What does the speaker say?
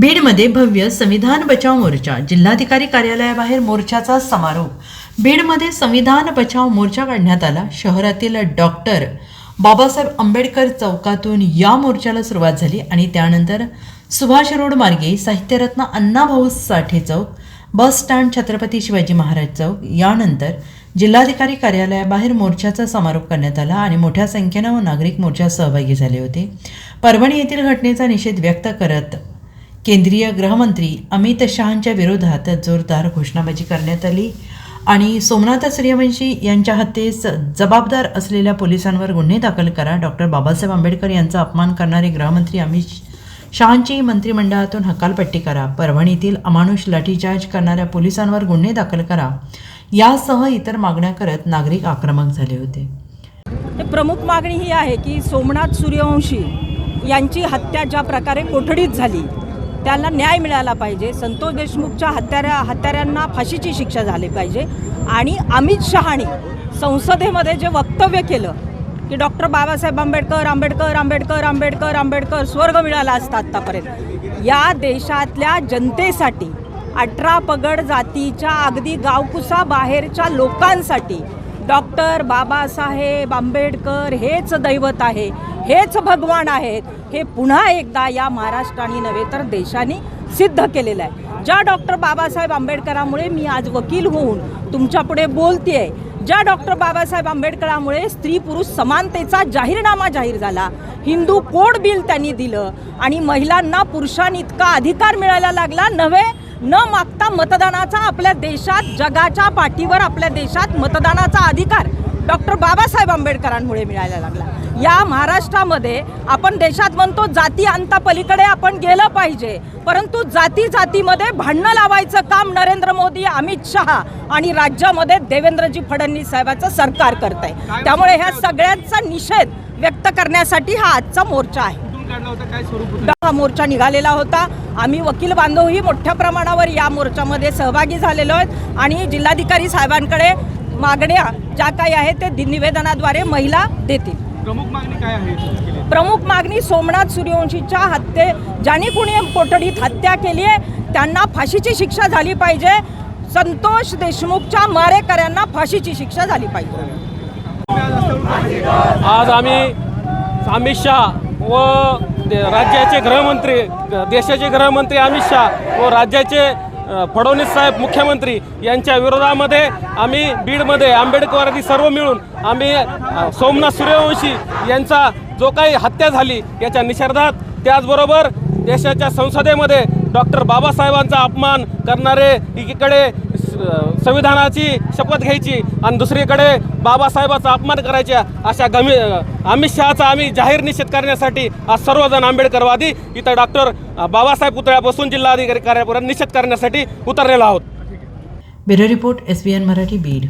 बीडमध्ये भव्य संविधान बचाव मोर्चा जिल्हाधिकारी कार्यालयाबाहेर मोर्चाचा समारोप. बीडमध्ये संविधान बचाव मोर्चा काढण्यात आला. शहरातील डॉक्टर बाबासाहेब आंबेडकर चौकातून या मोर्चाला सुरुवात झाली आणि त्यानंतर सुभाष रोड मार्गे साहित्यरत्न अण्णाभाऊ साठे चौक बस स्टँड छत्रपती शिवाजी महाराज चौक यानंतर जिल्हाधिकारी कार्यालयाबाहेर मोर्चाचा समारोप करण्यात आला आणि मोठ्या संख्येनं नागरिक मोर्चात सहभागी झाले होते. परभणी येथील घटनेचा निषेध व्यक्त करत केंद्रीय गृहमंत्री अमित शहांच्या विरोधात जोरदार घोषणाबाजी करण्यात आली. आणि सोमनाथ सूर्यवंशी यांच्या हत्येस जबाबदार असलेल्या पोलिसांवर गुन्हे दाखल करा. डॉक्टर बाबासाहेब आंबेडकर यांचा अपमान करणारे गृहमंत्री अमित शहांची मंत्रिमंडळातून हकालपट्टी करा. परभणीतील अमानुष लाठीचार्ज करणाऱ्या पोलिसांवर गुन्हे दाखल करा. यासह इतर मागण्या करत नागरिक आक्रमक झाले होते. प्रमुख मागणी ही आहे की सोमनाथ सूर्यवंशी यांची हत्या ज्या प्रकारे कोठडीत झाली त्यांना न्याय मिळाला पाहिजे. संतोष देशमुखच्या हत्याऱ्या हत्याऱ्यांना फाशीची शिक्षा झाली पाहिजे. आणि अमित शहानी संसदेमध्ये जे वक्तव्य केलं की डॉक्टर बाबासाहेब आंबेडकर आंबेडकर आंबेडकर आंबेडकर आंबेडकर स्वर्ग मिळाला असता आत्तापर्यंत. या देशातल्या जनतेसाठी अठरा पगड जातीच्या अगदी गावकुसा बाहेरच्या लोकांसाठी डॉक्टर बाबासाहेब आंबेडकर हेच दैवत आहे. हेच भगवान आहेत. हे पुन्हा एकदा या महाराष्ट्राने नव्हे तर देशाने सिद्ध केलेलं आहे. ज्या डॉक्टर बाबासाहेब आंबेडकरामुळे मी आज वकील होऊन तुमच्यापुढे बोलतेय ज्या डॉक्टर बाबासाहेब आंबेडकरामुळे स्त्री पुरुष समानतेचा जाहीरनामा जाहीर झाला हिंदू कोड बिल त्यांनी दिलं आणि महिलांना पुरुषांइतका अधिकार मिळायला लागला नव्हे न मागता मतदानाचा आपल्या देशात जगाच्या पाठीवर आपल्या देशात मतदानाचा अधिकार डॉक्टर बाबासाहेब आंबेडकरांमुळे मिळायला लागला. या महाराष्ट्रामध्ये आपण देशात म्हणतो जाती अंता पलीकडे आपण गेलं पाहिजे. परंतु जाती जातीमध्ये भांडणं लावायचं काम नरेंद्र मोदी अमित शहा आणि राज्यामध्ये देवेंद्रजी फडणवीस साहेबाचं सरकार करत आहे त्यामुळे ह्या सगळ्यांचा निषेध व्यक्त करण्यासाठी हा आजचा मोर्चा आहे. हा मोर्चा निघालेला होता. आम्ही वकील बांधवही मोठ्या प्रमाणावर या मोर्चामध्ये सहभागी झालेलो आहेत. आणि जिल्हाधिकारी साहेबांकडे मागण्या ज्या काही आहेत ते निवेदनाद्वारे महिला देतील. प्रमुख मागणी काय आहे? प्रमुख मागणी सोमनाथ सूर्यवंशीच्या हत्ये ज्यांनी कुणी कोठडीत हत्या केली आहे त्यांना फाशीची शिक्षा झाली पाहिजे संतोष देशमुखच्या मारेकऱ्यांना फाशीची शिक्षा झाली पाहिजे आज आम्ही अमित शहा व राज्याचे गृहमंत्री देशाचे गृहमंत्री अमित शहा व राज्याचे फडणवीस साहेब मुख्यमंत्री यांच्या विरोधामध्ये आम्ही बीडमध्ये आंबेडकरवादी सर्व मिळून आम्ही सोमनाथ सूर्यवंशी यांचा जो काही हत्या झाली याच्या निषेधात त्याचबरोबर देशाच्या संसदेमध्ये डॉक्टर बाबासाहेबांचा अपमान करणारे एकीकडे संविधानाची शपथ घ्यायची आणि दुसरीकडे बाबासाहेबाचा अपमान करायच्या अशा गमी अमित शहाचा आम्ही जाहीर निषेध करण्यासाठी आज सर्वजण आंबेडकरवादी इथं डॉक्टर बाबासाहेब पुतळ्यापासून जिल्हाधिकारी कार्यापर्यंत निषेध करण्यासाठी उतरलेलो आहोत. Bureau report S B N Marathi Beed.